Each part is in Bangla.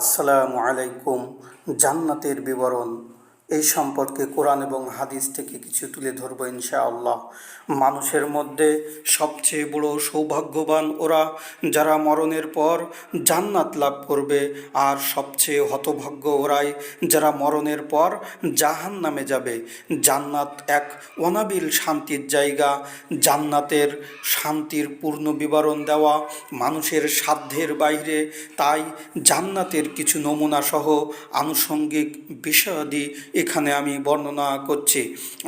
আসসালামু আলাইকুম। জান্নাতের বিবরণ। এই সম্পর্কে কোরআন এবং হাদিস থেকে কিছু তুলে ধরবো ইনশাআল্লাহ। মানুষের মধ্যে সবচেয়ে বড় সৌভাগ্যবান ওরা যারা মরণের পর জান্নাত লাভ করবে, আর সবচেয়ে হতভাগ্য ওরাই যারা মরণের পর জাহান নামে যাবে। জান্নাত এক অনাবিল শান্তির জায়গা। জান্নাতের শান্তির পূর্ণ বিবরণ দেওয়া মানুষের সাধ্যের বাইরে। তাই জান্নাতের কিছু নমুনা সহ আনুষঙ্গিক বিষয়াদি এখানে আমি বর্ণনা করছি।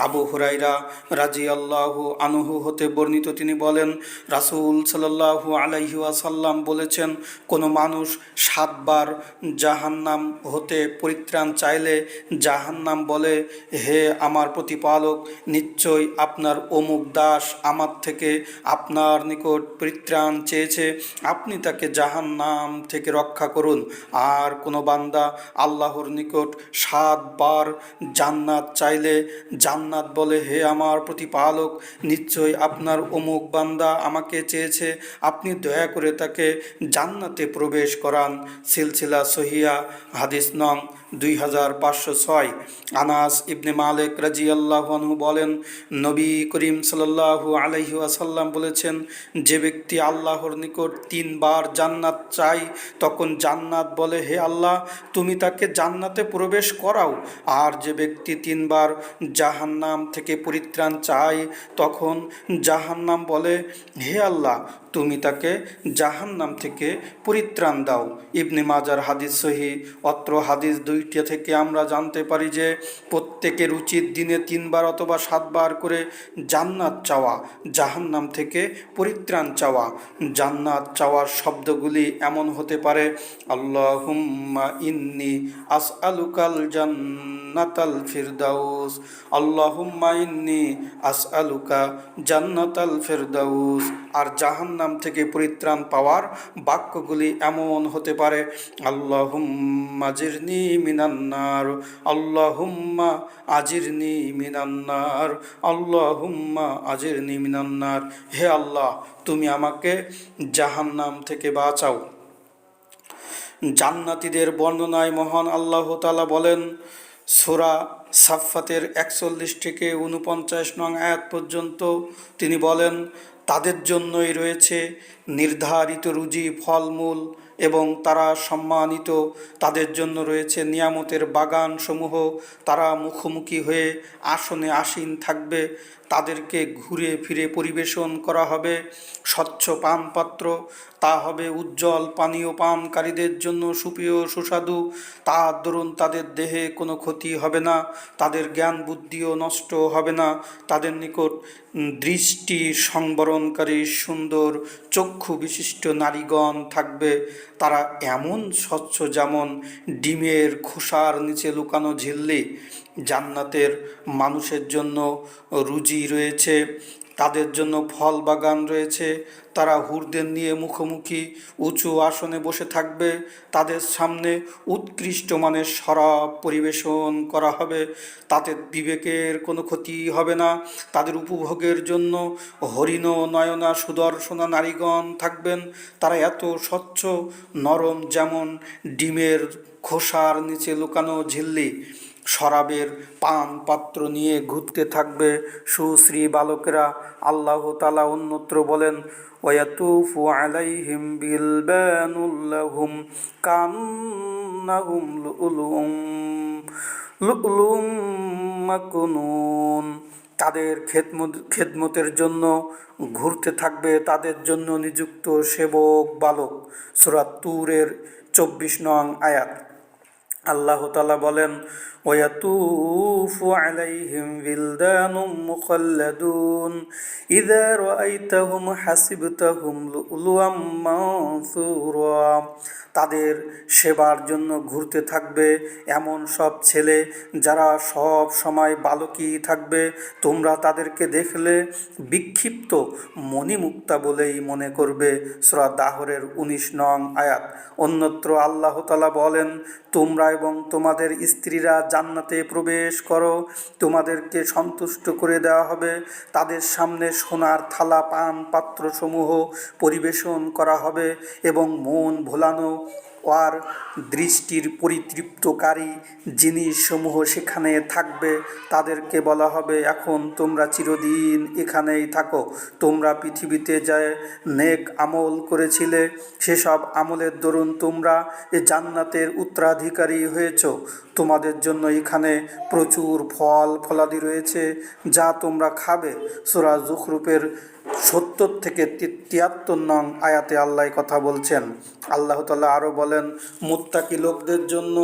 আবু হুরাইরা রাজি আল্লাহ আনহু হতে বর্ণিত তিনি বলেন, রাসুল সাল্লাহু আলাইহি ওয়াসাল্লাম বলেছেন, কোনো মানুষ সাতবার জাহান্নাম হতে পরিত্রাণ চাইলে জাহান্নাম বলে, হে আমার প্রতিপালক, নিশ্চয় আপনার অমুক দাস আমার থেকে আপনার নিকট পরিত্রাণ চেয়েছে, আপনি তাকে জাহান্নাম থেকে রক্ষা করুন। আর কোনো বান্দা আল্লাহর নিকট সাতবার জান্নাত চাইলে জান্নাত বলে, হে আমার প্রতিপালক নিশ্চয় আপনার অমুক বান্দা আমাকে চেয়েছে, আপনি দয়া করে তাকে জান্নাতে প্রবেশ করান। সিলসিলা সহিয়া হাদিস নং দুই হাজার পাঁচশো ছয়, আনাস ইবনে মালিক রাজি আল্লাহনু বলেন, নবী করিম সাল্লাহু আলহি আসাল্লাম বলেছেন, যে ব্যক্তি আল্লাহর নিকট তিনবার জান্নাত চাই তখন জান্নাত বলে, হে আল্লাহ, তুমি তাকে জান্নাতে প্রবেশ করাও। আর যে ব্যক্তি তিনবার জাহান্নাম থেকে পরিত্রাণ চায়, তখন জাহান্নাম বলে, হে আল্লাহ তুমি তাকে জাহান্নাম থেকে পরিত্রাণ দাও। ইবনে মাজার হাদিস সহি। অত্র হাদিস দুইটা থেকে আমরা জানতে পারি যে, প্রত্যেকের উচিত দিনে তিনবার অথবা সাতবার করে জান্নাত চাওয়া, জাহান্নাম থেকে পরিত্রাণ চাওয়া। জান্নাত চাওয়ার শব্দগুলি এমন হতে পারে, আল্লাহুম্মা ইন্নি আস আলুকাল জান্নাতাল ফিরদাউস। আল্লাহুম্মা ইন্নি আস আলুকা জান্নাতাল ফিরদাউস। আর জাহান্নাম থেকে পরিত্রাণ পাওয়ার বাক্যগুলি এমন হতে পারে, আল্লাহুম্মা জিরনি মিনান্নার আল্লাহুম্মা আজিরনি মিনান্নার আল্লাহুম্মা আজিরনি মিনান্নার হে আল্লাহ, তুমি আমাকে জাহান্নাম থেকে বাঁচাও। জান্নাতীদের বর্ণনায় মহান আল্লাহ তালা বলেন, সোরা সাফাতের একচল্লিশ থেকে উনপঞ্চাশ নং আয়াত পর্যন্ত তিনি বলেন তাদের জন্যই রয়েছে নির্ধারিত রুজি, ফলমূল এবং তারা সম্মানিত। তাদের জন্য রয়েছে নিয়ামতের বাগানসমূহ। তারা মুখোমুখি হয়ে আসনে আসীন থাকবে। তাদেরকে ঘুরে ফিরে পরিবেশন করা হবে। স্বচ্ছ পানপাত্র তা হবে উজ্জ্বল পানীয় পানকারীদের জন্য সুপ্রিয় সুস্বাদু। তার দরুন তাদের দেহে কোনো ক্ষতি হবে না, তাদের জ্ঞান বুদ্ধিও নষ্ট হবে না। তাদের নিকট দৃষ্টি সংবরণকারী সুন্দর চক্ষু বিশিষ্ট নারীগণ থাকবে। তারা এমন স্বচ্ছ যেমন ডিমের খোসার নিচে লুকানো ঝিল্লি জান্নাতের মানুষের জন্য রুজি রয়েছে, তাদের জন্য ফল বাগান রয়েছে, তারা হুরদের নিয়ে মুখোমুখি উঁচু আসনে বসে থাকবে, তাদের সামনে উৎকৃষ্ট মানের শরাব পরিবেশন করা হবে তাদের বিবেকের কোনো ক্ষতি হবে না, তাদের উপভোগের জন্য হরিণ নয়না সুদর্শনা নারীগণ থাকবেন, তারা এত স্বচ্ছ, নরম যেমন ডিমের খোসার নিচে লুকানো ঝিল্লি শরাবের পান পাত্র নিয়ে ঘুরতে থাকবে। সুশ্রী বালকেরা আল্লাহ তালা অন্যত্র বলেন, ওয়াতুফু আলাইহিম বিলবানুল্লাহুম কান্নাহুম লুলুম লুলুম মাকুনুন। তাদের খেদমত, খেদমতের জন্য ঘুরতে থাকবে তাদের জন্য নিযুক্ত সেবক বালক। সুরাত্তুরের চব্বিশ নং আয়াত। আল্লাহ তালা বলেন ওয়াতুফু আলাইহিম বিলদানুম মুখাল্লাদুন ইযা রাআইতাহুম হাসিবতাহুম লুলুয়াম মানসুরা তাদের সেবার জন্য ঘুরতে থাকবে এমন সব ছেলে যারা সব সময় বালকই থাকবে। তোমরা তাদেরকে দেখলে বিক্ষিপ্ত মণিমুক্তা বলেই মনে করবে। সুরা দাহরের উনিশ নং আয়াত। অন্যত্র আল্লাহতালা বলেন, তোমরা এবং তোমাদের স্ত্রীরা জান্নাতে প্রবেশ করো। তোমাদেরকে সন্তুষ্ট করে দেওয়া হবে। তাদের সামনে সোনার থালা, পান পাত্রসমূহ পরিবেশন করা হবে এবং মন ভোলানো। আর দৃষ্টির পরিতৃপ্তকারী জিনিসসমূহ সেখানে থাকবে। তাদেরকে বলা হবে, এখন তোমরা চিরদিন এখানেই থাকো। তোমরা পৃথিবীতে যায় নেক আমল করেছিলে, সেসব আমলের দরুন তোমরা এ জান্নাতের উত্তরাধিকারী হয়েছ। তোমাদের জন্য এখানে প্রচুর ফল ফলাদি রয়েছে, যা তোমরা খাবে। সুরা জুখরুপের সত্তর থেকে তিয়াত্তর নং আয়াতে আল্লাহ কথা বলছেন। আল্লাহ তাল্লাহ আরও বলেন, মুত্তাকি লোকদের জন্য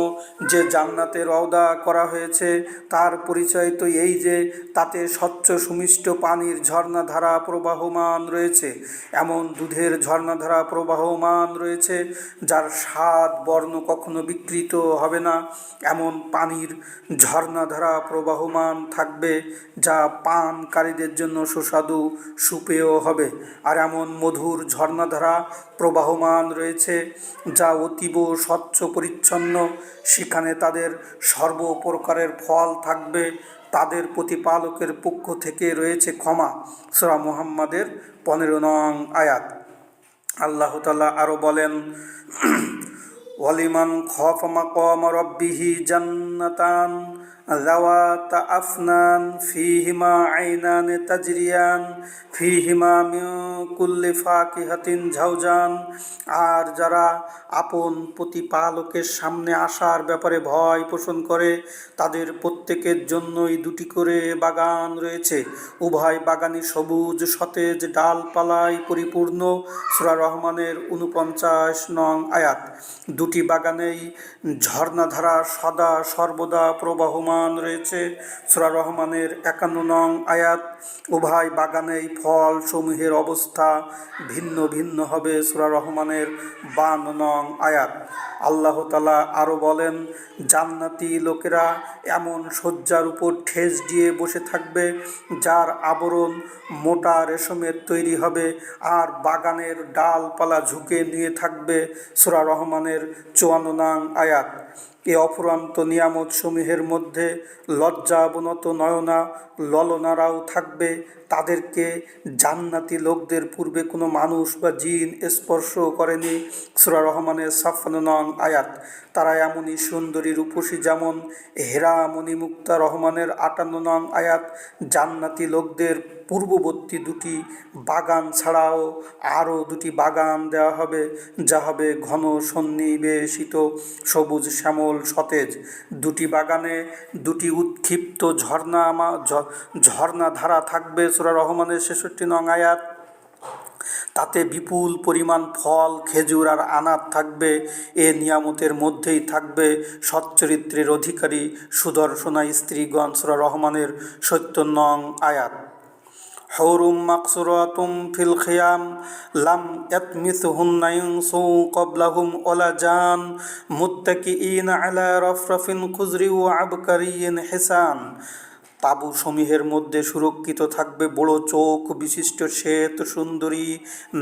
যে জান্নাতের রওদা করা হয়েছে, তার পরিচয় তো এই যে তাতে স্বচ্ছ সুমিষ্ট পানির ঝর্ণাধারা প্রবাহমান রয়েছে। এমন দুধের ঝর্ণাধারা প্রবাহমান রয়েছে, যার স্বাদ বর্ণ কখনো বিকৃত হবে না। এমন পানির ঝর্ণাধারা প্রবাহমান থাকবে, যা পানকারীদের জন্য সুস্বাদু সুপেয় হবে। আর এমন মধুর ঝর্ণাধারা প্রবাহমান রয়েছে, যা অতীব স্বচ্ছ পরিচ্ছন্ন। সেখানে তাদের সর্বপ্রকারের ফল থাকবে, তাদের প্রতিপালকের পক্ষ থেকে রয়েছে ক্ষমা। সুরা মুহাম্মাদের পনেরো নং আয়াত। আল্লাহ তালা আরও বলেন, ওয়ালিমান খফ মাকাম রব্বিহি জান্নাতান। ذوات أفنان فيهما عينان تجريان فيهما من كل فاكهة زوجان আর যারা আপন প্রতিপালকের সামনে আসার ব্যাপারে ভয় পোষণ করে তাদের প্রত্যেকের জন্যই দুটি করে বাগান রয়েছে উভয় বাগানই সবুজ সতেজ ডালপালায় পরিপূর্ণ সুরা রহমানের উনপঞ্চাশ নং আয়াত দুটি বাগানেই ঝর্ণাধারা সদা সর্বদা প্রবাহমান রয়েছে। সুরা রহমানের একান্ন নং আয়াত, উভয় বাগানেই ফল সমূহের অবস্থা ভিন্ন ভিন্ন হবে সুরা রহমানের বান্ন নং আয়াত। আল্লাহ তালা আরও বলেন, জান্নাতি লোকেরা এমন শয্যার উপর ঠেস দিয়ে বসে থাকবে, যার আবরণ মোটা রেশমের তৈরি হবে, আর বাগানের ডালপালা ঝুঁকে নিয়ে থাকবে সুরা রহমানের চুয়ান্ন নং আয়াত। এ অফুরান্ত নিয়ামত সমূহের মধ্যে লজ্জাবনত নয়না ললনারাও থাকবে। তাদেরকে জান্নাতি লোকদের পূর্বে কোনো মানুষ বা জিন স্পর্শ করেনি। সুরা রহমানের সাফান নং আয়াত, তারা এমনই সুন্দরী রূপসী যেমন হেরা মণিমুক্তা রহমানের আটান্ন নং আয়াত, জান্নাতি লোকদের পূর্ববর্তী দুটি বাগান ছাড়াও আরও দুটি বাগান দেওয়া হবে, যা হবে ঘন সন্নিবেশিত সবুজ শ্যামল সতেজ। দুটি বাগানে দুটি উৎক্ষিপ্ত ঝর্ণা আমা- ঝ- ঝর্ণাধারা থাকবে সুরা রহমানের ছেষট্টি নং আয়াত। তাতে বিপুল পরিমাণ ফল, খেজুর আর আনার থাকবে। এ নিয়ামতের মধ্যেই থাকবে সচ্চরিত্রের অধিকারী সুদর্শনা স্ত্রীগণ সুরা রহমানের সত্য নং আয়াত। حور مقصورات في الخيام لم يطمثهن إنس قبلهم ولا جان متكئين على رفرف خضر وعبقري حسان তাবু সমূহের মধ্যে সুরক্ষিত থাকবে বড় চোখ বিশিষ্ট শ্বেত সুন্দরী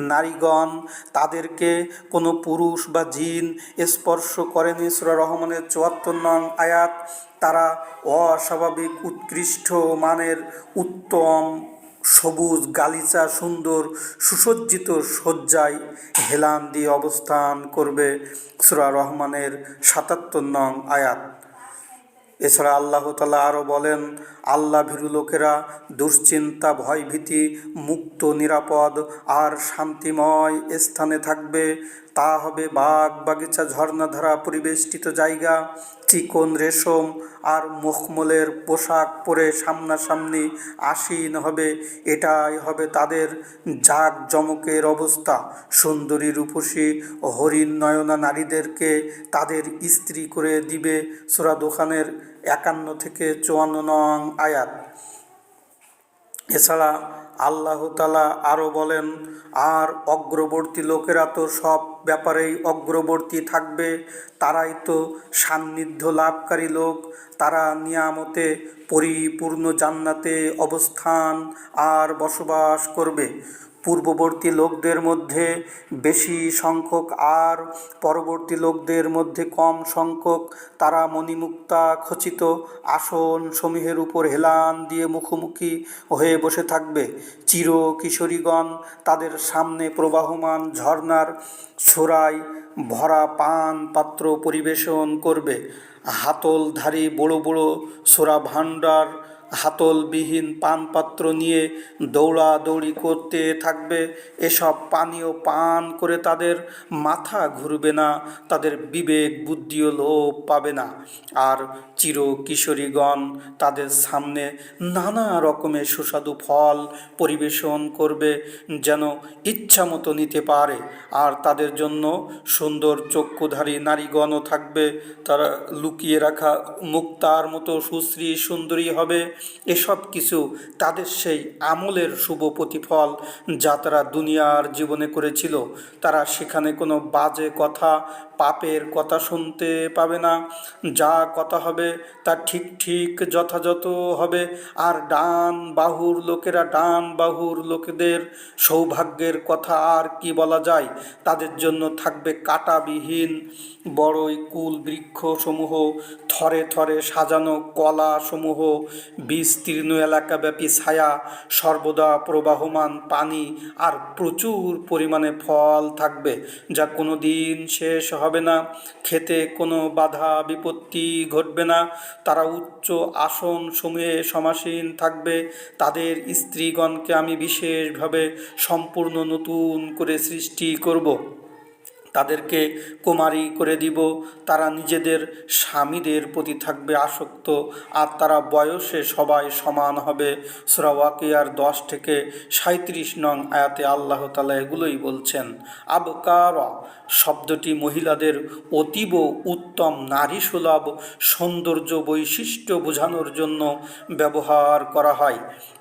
নারীগণ তাদেরকে কোনো পুরুষ বা জিন স্পর্শ করেনি সুরা রহমানের চুয়াত্তর নং আয়াত তারা অস্বাভাবিক উৎকৃষ্ট মানের উত্তম সবুজ গালিচা সুন্দর সুসজ্জিত শয্যায় হেলান দিয়ে অবস্থান করবে সুরা রহমানের সাতাত্তর নং আয়াত। এছাড়া আল্লাহ তালা আরও বলেন, আল্লাহ ভীরু লোকেরা দুশ্চিন্তা, ভয়ভীতি, মুক্ত, নিরাপদ আর শান্তিময় স্থানে থাকবে। তা হবে বাগ বাগিচা, ঝর্ণাধারা, পরিবেষ্টিত জায়গা, চিকন রেশম আর মখমলের পোশাক পরে সামনাসামনি আসীন হবে। এটাই হবে তাদের জাগ জমকের অবস্থা। সুন্দরী রূপসী হরিণ নয়না নারীদেরকে তাদের স্ত্রী করে দিবে সোরা দোকানের একান্ন থেকে চুয়ান্ন নং আয়াত। এছাড়া আল্লাহ তালা আরও বলেন, আর অগ্রবর্তী লোকেরা তো সব ব্যাপারেই অগ্রবর্তী থাকবে। তারাই তো সান্নিধ্য লাভকারী লোক। তারা নিয়ামতে পরিপূর্ণ জান্নাতে অবস্থান আর বসবাস করবে। পূর্ববর্তী লোকদের মধ্যে বেশি সংখ্যক আর পরবর্তী লোকদের মধ্যে কম সংখ্যক। তারা মণিমুক্তা খচিত আসন সমূহের উপর হেলান দিয়ে মুখোমুখি হয়ে বসে থাকবে। চির কিশোরীগণ তাদের সামনে প্রবাহমান ঝর্ণার ছোড়ায় ভরা পান পাত্র পরিবেশন করবে। হাতলধারী বড় বড় সোরা ভাণ্ডার হাতলবিহীন পানপাত্র নিয়ে দৌড়াদৌড়ি করতে থাকবে। এসব পানীয় পান করে তাদের মাথা ঘুরবে না, তাদের বিবেক বুদ্ধিও লোভ পাবে না। আর চির কিশোরীগণ তাদের সামনে নানা রকমের সুস্বাদু ফল পরিবেশন করবে যেন ইচ্ছা মতো নিতে পারে। আর তাদের জন্য সুন্দর চক্ষুধারী নারীগণও থাকবে। তারা লুকিয়ে রাখা মুক্তার মতো সুশ্রী সুন্দরী হবে। এসব কিছু তাদের সেই আমলের শুভ প্রতিফল যা তারা দুনিয়ার জীবনে করেছিল। তারা সেখানে কোনো বাজে কথা পাপের কথা শুনতে পাবে না। যা কথা হবে তা ঠিক ঠিক যথাযথ হবে। আর ডান বাহুর লোকেরা, ডান বাহুর লোকেদের সৌভাগ্যের কথা আর কি বলা যায়? তাদের জন্য থাকবে কাটাবিহীন বড়ই কুল বৃক্ষসমূহ, থরে থরে সাজানো কলাসমূহ, বিস্তীর্ণ এলাকাব্যাপী ছায়া, সর্বদা প্রবাহমান পানি, আর প্রচুর পরিমাণে ফল থাকবে, যা কোনো দিন শেষ হবে না। খেতে কোনো বাধা বিপত্তি ঘটবে না। তারা উচ্চ আসন সমূহে সমাসীন থাকবে। তাদের স্ত্রীগণকে আমি বিশেষভাবে সম্পূর্ণ নতুন করে সৃষ্টি করব। তাদেরকে কুমারী করে দিব। তারা নিজেদের স্বামীদের প্রতি থাকবে আসক্ত, আর তারা বয়সে সবাই সমান হবে। সুরাওয়াকিয়ার দশ থেকে সাঁত্রিশ নং আয়াতে আল্লাহ তালা এগুলোই বলছেন, আবকার শব্দটি মহিলাদের অতীব উত্তম নারী সুলভ সৌন্দর্য বৈশিষ্ট্য বোঝানোর জন্য ব্যবহার করা হয়।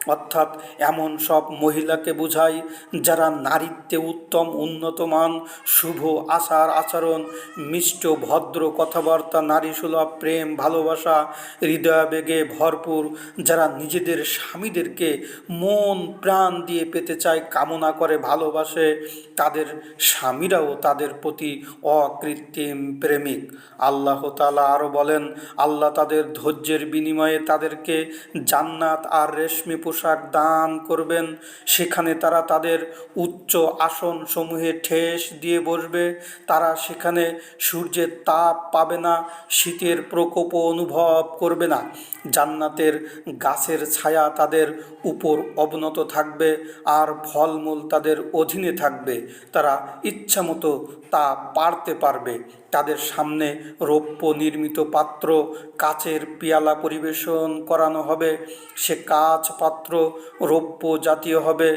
অর্থাৎ এমন সব মহিলাকে বোঝায় যারা নারীত্বে উত্তম, উন্নতমান, শুভ আচার, আচরণ, মিষ্ট, ভদ্র কথাবার্তা, নারী সুলভ প্রেম, ভালোবাসা হৃদয়াবেগে ভরপুর, যারা নিজেদের স্বামীদেরকে মন, প্রাণ দিয়ে পেতে চায়, কামনা করে, ভালোবাসে, তাদের স্বামীরাও তাদের প্রতি অকৃত্রিম প্রেমিক। আল্লাহ তালা আরও বলেন, আল্লাহ তাদের ধৈর্যের বিনিময়ে তাদেরকে জান্নাত আর রেশমি পোশাক দান করবেন। সেখানে তারা তাদের উচ্চ আসন সমূহে ঠেস দিয়ে বসবে। তারা সেখানে সূর্যের তাপ পাবে না, শীতের প্রকোপ অনুভব করবে না। জান্নাতের গাছের ছায়া তাদের উপর অবনত থাকবে আর ফলমূল তাদের অধীনে থাকবে। তারা ইচ্ছামতো তা পারতে পারবে। তাদের সামনে রৌপ্য নির্মিত পাত্র, কাচের পেয়ালা পরিবেশন করানো হবে, সে কাচ পাত্র রৌপ্য জাতীয় হবে,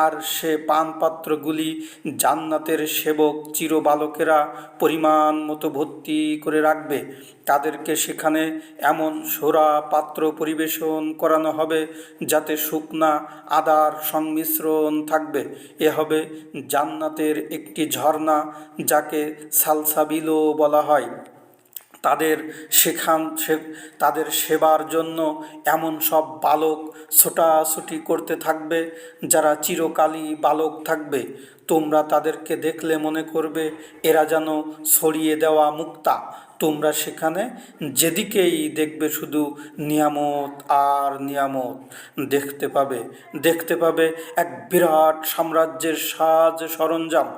আর সে পান পাত্রগুলি জান্নাতের সেবক চিরবালকেরা পরিমাণ মতো ভর্তি করে রাখবে। তাদেরকে সেখানে এমন সোরা পাত্র পরিবেশন করানো হবে যাতে শুকনা আদার সংমিশ্রণ থাকবে। এ হবে জান্নাতের একটি ঝর্ণা যাকে সালসাবিলও বলা হয়। তাদের সেখান তাদের সেবার জন্য এমন সব বালক ছোটাছুটি করতে থাকবে, যারা চিরকালই বালক থাকবে। তোমরা তাদেরকে দেখলে মনে করবে এরা যেন ছড়িয়ে দেওয়া মুক্তা। তোমরা সেখানে যেদিকেই দেখবে শুধু নিয়ামত আর নিয়ামত দেখতে পাবে দেখতে পাবে এক বিরাট সাম্রাজ্যের সাজ সরঞ্জাম।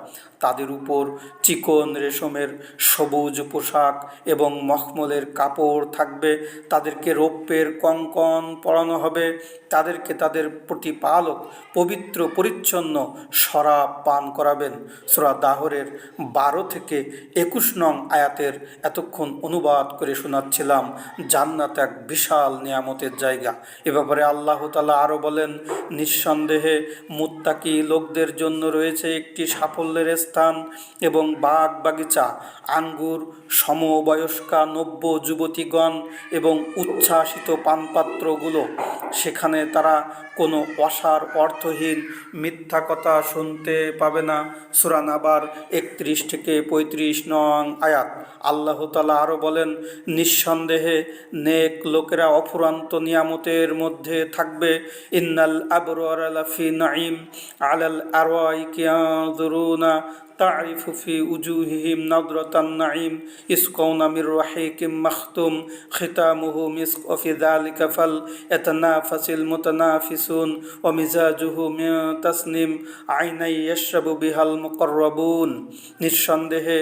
তাদের উপর চিকন রেশমের সবুজ পোশাক এবং মখমলের কাপড় থাকবে। তাদেরকে রৌপ্যের কঙ্কন পরানো হবে। তাদেরকে তাদের প্রতিপালক পবিত্র পরিচ্ছন্ন শরাব পান করাবেন। সুরা দাহরের বারো থেকে একুশ নং আয়াতের এতক্ষণ অনুবাদ করে শোনাচ্ছিলাম, জান্নাত এক বিশাল নিয়ামতের জায়গা। এ ব্যাপারে আল্লাহ তালা আরও বলেন, নিঃসন্দেহে মুত্তাকি লোকদের জন্য রয়েছে একটি সাফল্যের স্থান এবং বাগ বাগিচা আঙ্গুর সমবয়স্কা নব্য যুবতীগণ এবং উচ্ছ্বাসিত পানপাত্রগুলো। সেখানে তারা কোনো অসার, অর্থহীন, মিথ্যা কথা শুনতে পাবে না। সুরান আবার একত্রিশ থেকে পঁয়ত্রিশ নং আয়াত। আল্লাহ তালা আরও বলেন, নিঃসন্দেহে নেক লোকেরা অফুরান্ত নিয়ামতের মধ্যে থাকবে। ইন্নাল আবরার আলাফি নাইম আলাল আরওয়াই কিয়াদুরুনা تعرف في وجوههم نظرة النعيم يسقون من رحيق مختوم ختامه مسك وفي ذلك فليتنافس المتنافسون ومزاجه من تسنيم عينا يشرب بها المقربون নিঃসন্দেহে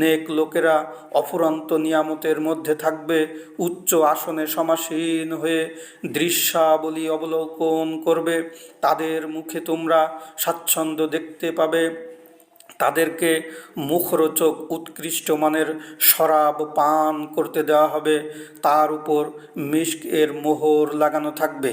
নেক লোকেরা অফুরন্ত নিয়ামতের মধ্যে থাকবে উচ্চ আসনে সমাসীন হয়ে দৃশ্যাবলী অবলোকন করবে তাদের মুখে তোমরা স্বাচ্ছন্দ্য দেখতে পাবে তাদেরকে মুখরোচক উৎকৃষ্ট মানের শরাব পান করতে দেওয়া হবে। তার উপর মিস্ক এর মোহর লাগানো থাকবে।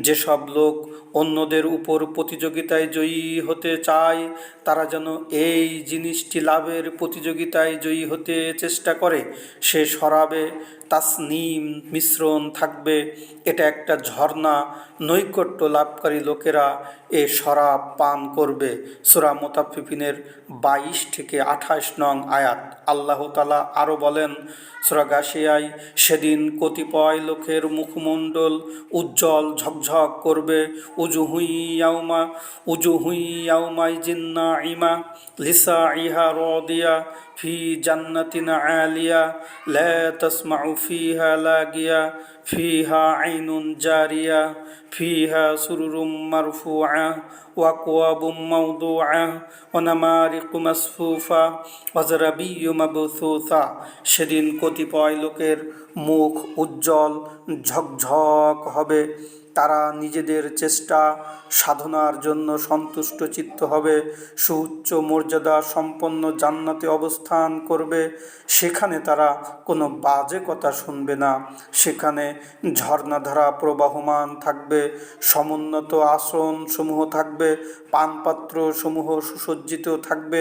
যেসব লোক অন্যদের উপর প্রতিযোগিতায় জয়ী হতে চায়, তারা যেন এই জিনিসটি লাভের প্রতিযোগিতায় জয়ী হতে চেষ্টা করে। সে শরাবে তাসনিম মিশ্রণ থাকবে। এটা একটা ঝর্ণা। নৈকট্য লাভকারী লোকেরা এ শরাব পান করবে। সুরা মোতাফিফিনের বাইশ থেকে আঠাশ নং আয়াত। আল্লাহ তালা আরও বলেন, সুরা গাশিয়ায় সেদিন কতিপয় লোকের মুখমণ্ডল উজ্জ্বল ঝকঝক করবে। উজু হুইয়াউমা উজু হুইয়াউমাই জিন্না ইমা লিসা ইহা রদিয়া ফি জান্নাতিন আলিয়া লা তাসমাউ ফিহা লাগিয়া ফিহা আইনুন জারিয়া ফিহা সুরুরুম মারফুআ وأكواب موضوعة ونمارق مصفوفة وزرابي مبثوثة সেদিন কতিপয় লোকের মুখ উজ্জ্বল ঝকঝক হবে তারা নিজেদের চেষ্টা সাধনার জন্য সন্তুষ্ট চিত্ত হবে, সুউচ্চ মর্যাদা সম্পন্ন জান্নাতে অবস্থান করবে। সেখানে তারা কোনো বাজে কথা শুনবে না। সেখানে ঝর্ণাধারা প্রবাহমান থাকবে, সমুন্নত আসন সমূহ থাকবে পানপাত্র সমূহ সুসজ্জিত থাকবে।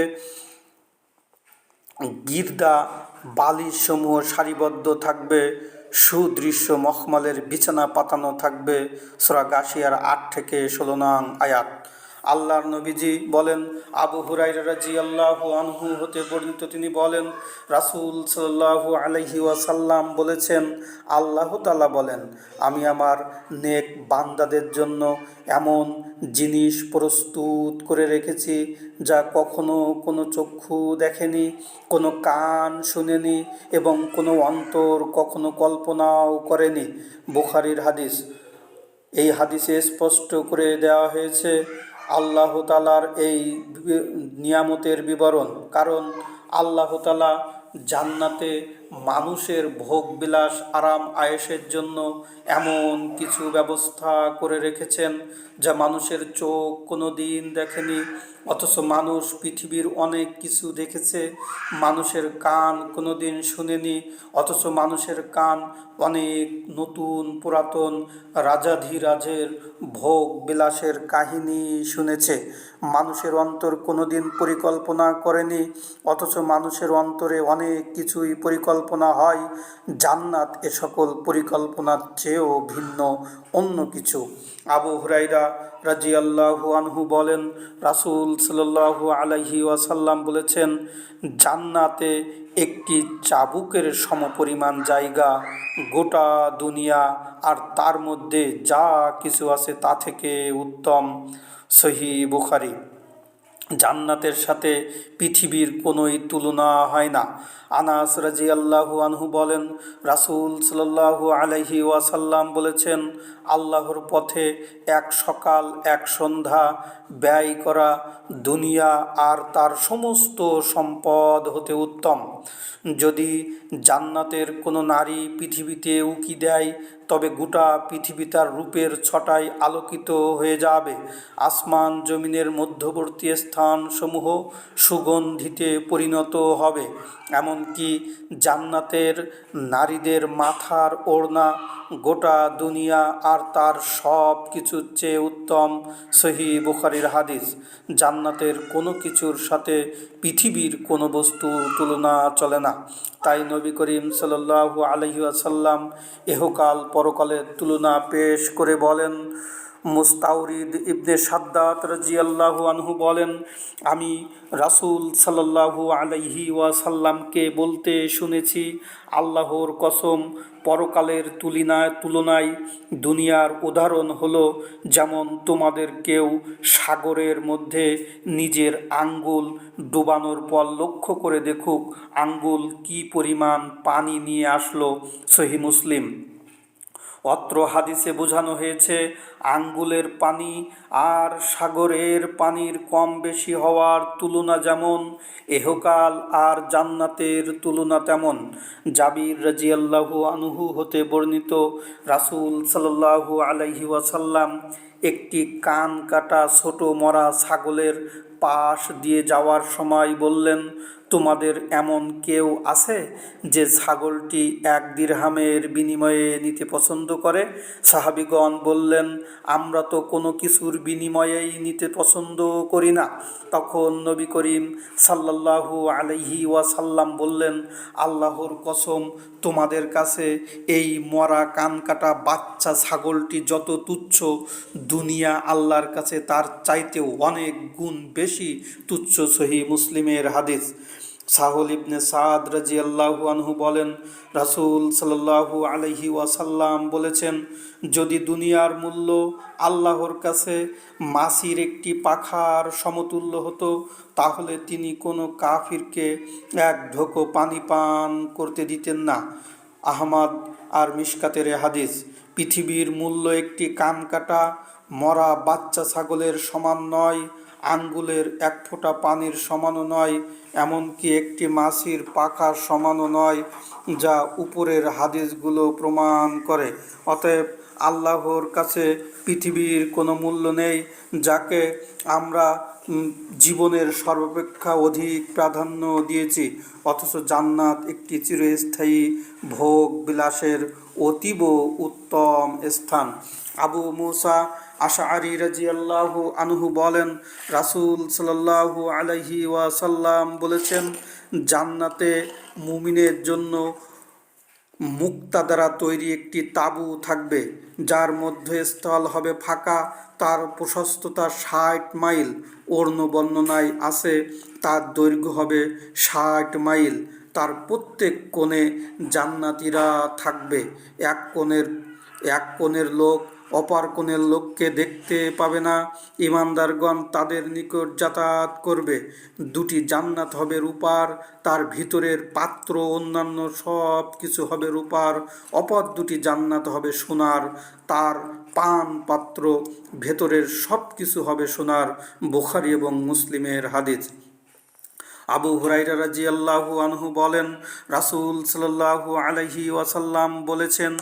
গির্দা বালিশ সমূহ সারিবদ্ধ থাকবে। সুদৃশ্য মখমলের বিছানা পাতানো থাকবে সোরা গাশিয়ার আট থেকে ষোলো নং আয়াত। আল্লাহর নবীজি বলেন, আবু হুরাইরা রাজি আল্লাহ আনহু হতে বর্ণিত তিনি বলেন, রাসুল সাল্লাহু আলহি ওয়াসাল্লাম বলেছেন, আল্লাহ তালা বলেন, আমি আমার নেক বান্দাদের জন্য এমন জিনিস প্রস্তুত করে রেখেছি যা কখনো কোনো চক্ষু দেখেনি, কোনো কান শুনেনি এবং কোনো অন্তর কখনো কল্পনাও করেনি। বুখারির হাদিস। এই হাদিসে স্পষ্ট করে দেওয়া হয়েছে আল্লাহ তালার এই নিয়ামতের বিবরণ। কারণ আল্লাহ তালা জান্নাতে মানুষের ভোগ বিলাস আরাম আয়েসের জন্য এমন কিছু ব্যবস্থা করে রেখেছেন যা মানুষের চোখ কোনো দিন দেখেনি। অথচ মানুষ পৃথিবীর অনেক কিছু দেখেছে। মানুষের কান কোনো দিন শুনেনি। অথচ মানুষের কান অনেক নতুন পুরাতন রাজাধিরাজের ভোগ বিলাসের কাহিনী শুনেছে। মানুষের অন্তর কোনো দিন পরিকল্পনা করেনি। অথচ মানুষের অন্তরে অনেক কিছুই পরিকল্পনা হয়। জান্নাত এ সকল পরিকল্পনার চেয়েও ভিন্ন, অন্য কিছু। আবু হুরাইরা রাজি আনহু বলেন, রাসুল সাল্লাহু আলাইহি ওয়াসাল্লাম বলেছেন, জান্নাতে একটি চাবুকের সমপরিমাণ জায়গা গোটা দুনিয়া আর তার মধ্যে যা কিছু আছে তা থেকে উত্তম। সহি বুখারি। জান্নাতের সাথে পৃথিবীর কোনোই তুলনা হয় না। আনাস রাজি আল্লাহু আনহু বলেন, রাসুল সাল্লাহু আলহি ওয়াসাল্লাম বলেছেন, আল্লাহর পথে এক সকাল, এক সন্ধ্যা ব্যয় করা দুনিয়া আর তার সমস্ত সম্পদ হতে উত্তম। যদি জান্নাতের কোনো নারী পৃথিবীতে উকি দেয় তবে গোটা পৃথিবী তার রূপের ছটায় আলোকিত হয়ে যাবে। আসমান জমিনের মধ্যবর্তী স্থানসমূহ সুগন্ধিতে পরিণত হবে, এমনকি জান্নাতের নারীদের মাথার ওড়না, গোটা দুনিয়া আর তার সব কিছুর চেয়ে উত্তম, সহি বুখারির হাদিস। জান্নাতের কোনো কিছুর সাথে পৃথিবীর কোনো বস্তু তুলনা চলে না। তাই নবী করিম সাল্লাল্লাহু আলহি আসাল্লাম এহকাল পরকালের তুলনা পেশ করে বলেন মুস্তাউরিদ ইবনে সাদ্দাত রাজিয়াল্লাহু আনহু বলেন, আমি রাসূল সাল্লাল্লাহু আলাইহি ওয়াসাল্লামকে বলতে শুনেছি, আল্লাহর কসম পরকালের তুলনায় তুলনায় দুনিয়ার উদাহরণ হলো যেমন তোমাদের কেউ সাগরের মধ্যে নিজের আঙ্গুল ডুবানোর পর লক্ষ্য করে দেখুক, আঙ্গুল কি পরিমাণ পানি নিয়ে আসলো সহি মুসলিম। অত্র হাদিসে বোঝানো হয়েছে, আঙ্গুলের পানি আর সাগরের পানির কম বেশি হওয়ার তুলনা যেমন, এহকাল আর জান্নাতের তুলনা তেমন। জাবির রাজিয়াল্লাহু আনহু হতে বর্ণিত রাসূল সাল্লাল্লাহু আলাইহি ওয়াসাল্লাম একটি কান কাটা ছোট মরা ছাগলের পাশ দিয়ে যাওয়ার সময় বললেন তোমাদের এমন কেউ আছে যে ছাগলটি এক দিরহামের বিনিময়ে নিতে পছন্দ করে? সাহাবিগণ বললেন, আমরা তো কোনো কিছুর বিনিময়েই নিতে পছন্দ করি না। তখন নবী করিম সাল্লাল্লাহু আলাইহি ওয়াসাল্লাম বললেন, আল্লাহর কসম, তোমাদের কাছে এই মরা কান কাটা বাচ্চা ছাগলটি যত তুচ্ছ, দুনিয়া আল্লাহর কাছে তার চাইতেও অনেক গুণ বেশি তুচ্ছ সহি মুসলিমের হাদিস। সাহুল ইবনে সাদ রাজি আল্লাহু আনহু বলেন, রাসূল সাল্লাল্লাহু আলাইহি ওয়াসাল্লাম বলেছেন, যদি দুনিয়ার মূল্য আল্লাহর কাছে মাসির একটি পাখার সমতুল্য হতো, তাহলে তিনি কোনো কাফিরকে এক ঢোকো পানি পান করতে দিতেন না। আহমাদ আর মিশকাতের এ হাদিস, পৃথিবীর মূল্য একটি কান কাটা মরা বাচ্চা ছাগলের সমান নয় আঙ্গুলের এক ফোঁটা পানির সমানও নয়, এমনকি একটি মাছির পাখার সমানও নয়, যা উপরের হাদিসগুলো প্রমাণ করে। অতএব আল্লাহর কাছে পৃথিবীর কোনো মূল্য নেই, যাকে আমরা জীবনের সর্বাপেক্ষা অধিক প্রাধান্য দিয়েছি, অথচ জান্নাত একটি চিরস্থায়ী ভোগ বিলাসের অতীব উত্তম স্থান। আবু মুসা আশাআরি রাজিয়াল্লাহু আনহু বলেন, রাসূল সাল্লাল্লাহু আলাইহি ওয়াসাল্লাম বলেছেন, জান্নাতে মুমিনের জন্য মুক্তা দ্বারা তৈরি একটি তাঁবু থাকবে, যার মধ্যস্থল হবে ফাঁকা, তার প্রশস্ততা ষাট মাইল অর্ণ বর্ণনায় আছে, তার দৈর্ঘ্য হবে ষাট মাইল, তার প্রত্যেক কোণে জান্নাতিরা থাকবে, এক কোণের এক কোণের লোক অপার কোণের লোককে দেখতে পাবে না। ইমানদারগণ তাদের নিকট যাতায়াত করবে। দুটি জান্নাত হবে রূপার, তার ভিতরের পাত্র অন্যান্য সব কিছু হবে রূপার। অপর দুটি জান্নাত হবে সোনার, তার পান পাত্র। ভেতরের সব কিছু হবে সোনার। বুখারি এবং মুসলিমের হাদিস। আবু হুরাইরা রাজি আল্লাহু আনহু বলেন, রাসূল সাল্লাল্লাহু আলাইহি ওয়াসাল্লাম বলেছেন,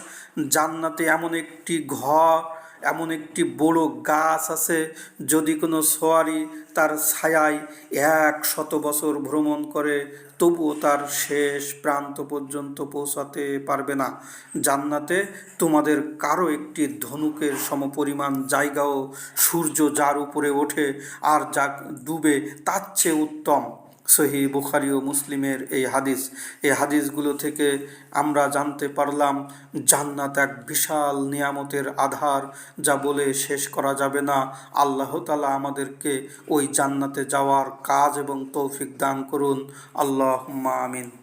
জান্নাতে এমন একটি ঘর, এমন একটি বড় গাছ আছে, যদি কোনো সোয়ারি তার ছায়ায় এক শত বছর ভ্রমণ করে, তবুও তার শেষ প্রান্ত পর্যন্ত পৌঁছাতে পারবে না। জান্নাতে তোমাদের কারও একটি ধনুকের সমপরিমাণ জায়গাও সূর্য যার উপরে ওঠে আর যা ডুবে তার চেয়ে উত্তম। সহি বুখারি ও মুসলিমের এই হাদিস। এই হাদিসগুলো থেকে আমরা জানতে পারলাম, জান্নাত এক বিশাল নিয়ামতের আধার যা বলে শেষ করা যাবে না। আল্লাহ তালা আমাদেরকে ওই জান্নাতে যাওয়ার কাজ এবং তৌফিক দান করুন। আল্লাহ আমিন।